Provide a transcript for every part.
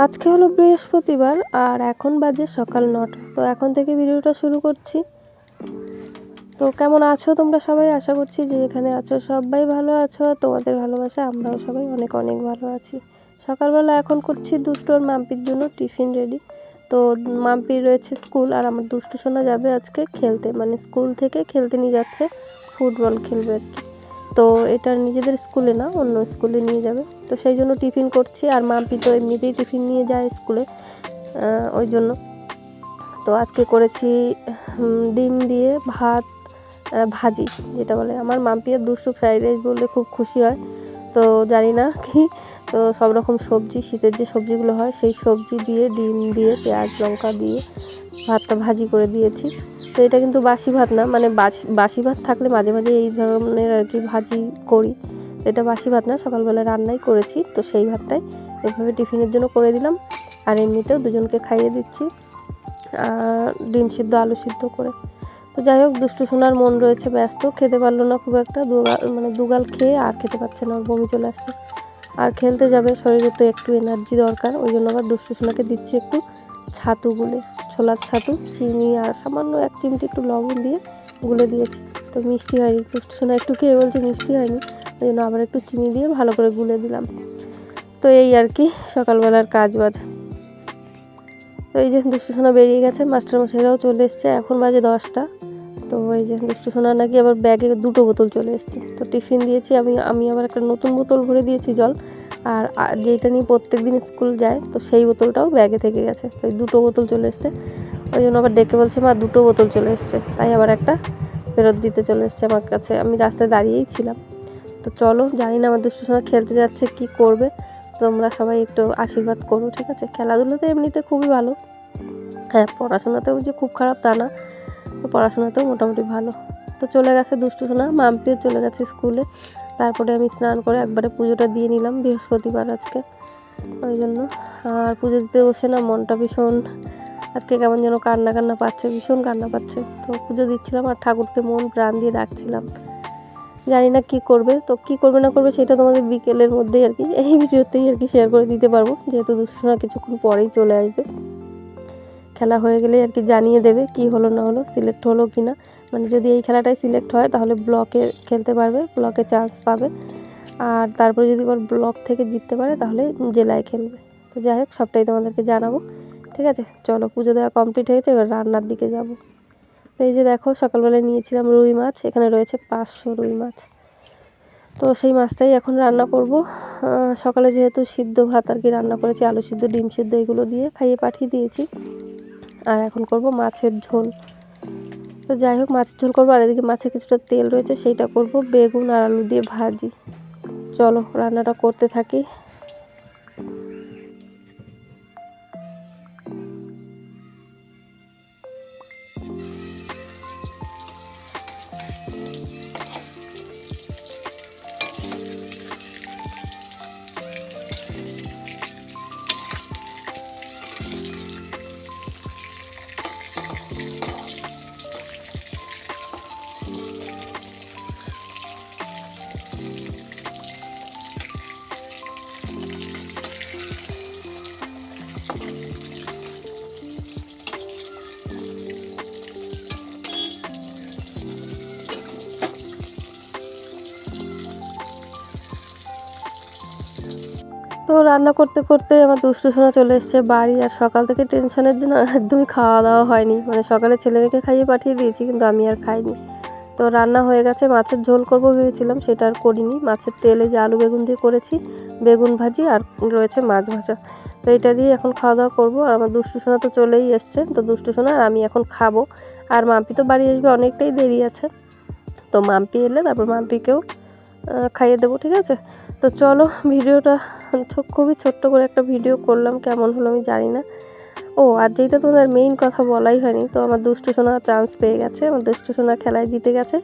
আজকে হলো বৃহস্পতিবার আর এখন বাজে সকাল নটা। তো এখন থেকে ভিডিওটা শুরু করছি। তো কেমন আছো তোমরা সবাই? আশা করছি যে এখানে আছো সবাই ভালো আছো। তোমাদের ভালোবাসা, আমরাও সবাই অনেক অনেক ভালো আছি। সকালবেলা এখন করছি দুষ্টু আর মাম্পির জন্য টিফিন রেডি। তো মাম্পির রয়েছে স্কুল আর আমার দুষ্টু সোনা যাবে আজকে খেলতে। মানে স্কুল থেকে খেলতে নিয়ে যাচ্ছে ফুটবল খেলবে আর কি। তো এটা নিজেদের স্কুলে না, অন্য স্কুলে নিয়ে যাবে। তো সেই জন্য টিফিন করছি, আর মাম্পি তো এমনিতেই টিফিন নিয়ে যায় স্কুলে ওই জন্য। তো আজকে করেছি ডিম দিয়ে ভাত ভাজি, যেটা বলে। আমার মাম্পিয়ার দুশো ফ্রাইড রাইস বললে খুব খুশি হয়। তো জানি না কি, তো সব রকম সবজি, শীতের যে সবজিগুলো হয়, সেই সবজি দিয়ে, ডিম দিয়ে, পেঁয়াজ, লঙ্কা দিয়ে ভাতটা ভাজি করে দিয়েছি। তো এটা কিন্তু বাসি ভাত না মানে বাসি ভাত থাকলে মাঝে মাঝে এই ধরনের আর কি ভাজি করি। এটা বাসি ভাত না, সকালবেলা রান্নাই করেছি, তো সেই ভাতটাই এভাবে টিফিনের জন্য করে দিলাম। আর এমনিতেও দুজনকে খাইয়ে দিচ্ছি ডিম সিদ্ধ, আলু সিদ্ধ করে। তো যাই হোক, দুষ্টু সোনার মন রয়েছে, ব্যস্ত, খেতে পারল না খুব একটা দুগাল মানে দুগাল খেয়ে আর খেতে পারছে না বমি চলে আসছে। আর খেলতে যাবে, শরীরে তো একটু এনার্জি দরকার, ওই জন্য আবার দুষ্টু সোনাকে দিচ্ছি একটু ছাতু গুলে। ছোলার ছাতু, চিনি আর সামান্য এক চিমটি একটু লবণ দিয়ে গুলে দিয়েছি। তো মিষ্টি হয়নি। একটু সোনা একটু খেয়ে বলছে মিষ্টি হয়নি। ওই জন্য আবার একটু চিনি দিয়ে ভালো করে গুলে দিলাম। তো এই আর কি, সকালবেলার কাজ বাজ তো এই যে দুষ্টু সোনা বেরিয়ে গেছে, মাস্টারমশাইরাও চলে এসছে। এখন বাজে দশটা। তো এই যে দুষ্টু সোনা নাকি আবার ব্যাগে দুটো বোতল চলে এসছে। তো টিফিন দিয়েছি, আমি আমি আবার একটা নতুন বোতল ভরে দিয়েছি জল। আর যেটা নিয়ে প্রত্যেক দিন স্কুল যায়, তো সেই বোতলটাও ব্যাগে থেকে গেছে। তো এই দুটো বোতল চলে এসছে। ওই জন্য আবার ডেকে বলছে, মা, দুটো বোতল চলে এসছে। তাই আবার একটা ফেরত দিতে চলে এসছে আমার কাছে। আমি রাস্তায় দাঁড়িয়েই ছিলাম। তো চলো, জানি না আমার দুষ্টু সময় খেলতে যাচ্ছে, কি করবে? তোমরা সবাই একটু আশীর্বাদ করো, ঠিক আছে? খেলাধুলোতে এমনিতে খুবই ভালো। হ্যাঁ পড়াশোনাতেও যে খুব খারাপ তা না। তো পড়াশোনাতেও মোটামুটি ভালো। তো চলে গেছে দুষ্টু সোনা, মাম্পিও চলে গেছে স্কুলে। তারপরে আমি স্নান করে একবারে পুজোটা দিয়ে নিলাম, বৃহস্পতিবার আজকে। ওই জন্য। আর পুজো দিতে বসে না, মনটা ভীষণ, আজকে কেমন যেন কান্না কান্না পাচ্ছে, ভীষণ কান্না পাচ্ছে। তো পুজো দিচ্ছিলাম আর ঠাকুরকে মন প্রাণ দিয়ে ডাকছিলাম। জানি না কি করবে, তো কি করবে না করবে সেটা তোমাদের বিকেলের মধ্যেই আর কি, এই ভিডিওতেই আর কি শেয়ার করে দিতে পারব। যেহেতু দুষ্টুনা কিছুক্ষণ পরেই চলে আসবে। খেলা হয়ে গেলে আর কি জানিয়ে দেবে কি হলো না হলো সিলেক্ট হলো কি না। মানে যদি এই খেলাটাই সিলেক্ট হয় তাহলে ব্লকে খেলতে পারবে ব্লকে চান্স পাবে। আর তারপরে যদি আবার ব্লক থেকে জিততে পারে তাহলে জেলায় খেলবে। তো যাই হোক, সবটাই তোমাদেরকে জানাব। ঠিক আছে? চলো, পুজো দেওয়া কমপ্লিট হয়েছে এবার রান্নার দিকে যাব। তো এই যে দেখো, সকালবেলায় নিয়েছিলাম রুই মাছ, এখানে রয়েছে পাঁচশো রুই মাছ। তো সেই মাছটাই এখন রান্না করব। সকালে যেহেতু সিদ্ধ ভাত আর কি রান্না করেছি, আলু সিদ্ধ, ডিম সিদ্ধ, এগুলো দিয়ে খাইয়ে পাঠিয়ে দিয়েছি। আর এখন করব মাছের ঝোল। তো যাই হোক, মাছের ঝোল করব। আর এদিকে মাছের কিছুটা তেল রয়েছে, সেইটা করব। বেগুন আর আলু দিয়ে ভাজি। চলো, রান্নাটা করতে থাকি। তো রান্না করতে করতে আমার দুষ্টু শোনা চলে এসছে বাড়ি, আর সকাল থেকে টেনশনের জন্য একদমই খাওয়া দাওয়া হয়নি। মানে সকালে ছেলে মেয়েকে খাইয়ে পাঠিয়ে দিয়েছি, কিন্তু আমি আর খাইনি। তো রান্না হয়ে গেছে, মাছের ঝোল করব ভেবেছিলাম, সেটা আর করিনি। মাছের তেলে যে আলু বেগুন দিয়ে করেছি, বেগুন ভাজি আর রয়েছে মাছ ভাজা। তো এটা দিয়ে এখন খাওয়া দাওয়া করব। আর আমার দুষ্টু সোনা তো চলেই এসছে, তো দুষ্টু আমি এখন খাব। আর মাম্পি তো বাড়ি আসবে অনেকটাই দেরি আছে। তো মাম্পি এলে তারপর মাম্পিকেও খাইয়ে দেবো, ঠিক আছে? তো চলো ভিডিওটা খুবই ছোট্ট করে একটা ভিডিও করলাম, কেমন হলো আমি জানি না। ও, আর যেটা তোমাদের মেইন কথা বলাই হয়নি, তো আমার দুষ্টু সোনা চান্স পেয়ে গেছে, আমার দুষ্টু সোনা খেলায় জিতে গেছে,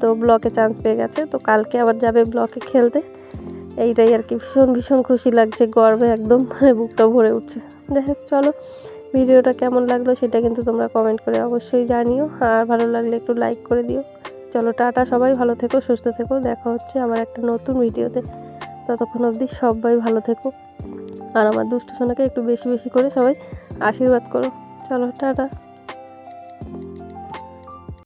তো ব্লকে চান্স পেয়ে গেছে, তো কালকে আবার যাবে ব্লকে খেলতে। এইটাই আর কি, ভীষণ ভীষণ খুশি লাগছে, গর্বে একদম মানে বুকটা ভরে উঠছে। দেখ চলো, ভিডিওটা কেমন লাগল সেটা কিন্তু তোমরা কমেন্ট করে অবশ্যই জানিও, আর ভালো লাগলে একটু লাইক করে দিও। চলো, টাটা সবাই, ভালো থেকো, সুস্থ থেকো, দেখা হচ্ছে আমার একটা নতুন ভিডিওতে ততক্ষণ অবধি সবাই ভালো থেকো। আর আমার দুষ্টু সোনাকে একটু বেশি বেশি করে সবাই আশীর্বাদ করো। চলো, টাটা।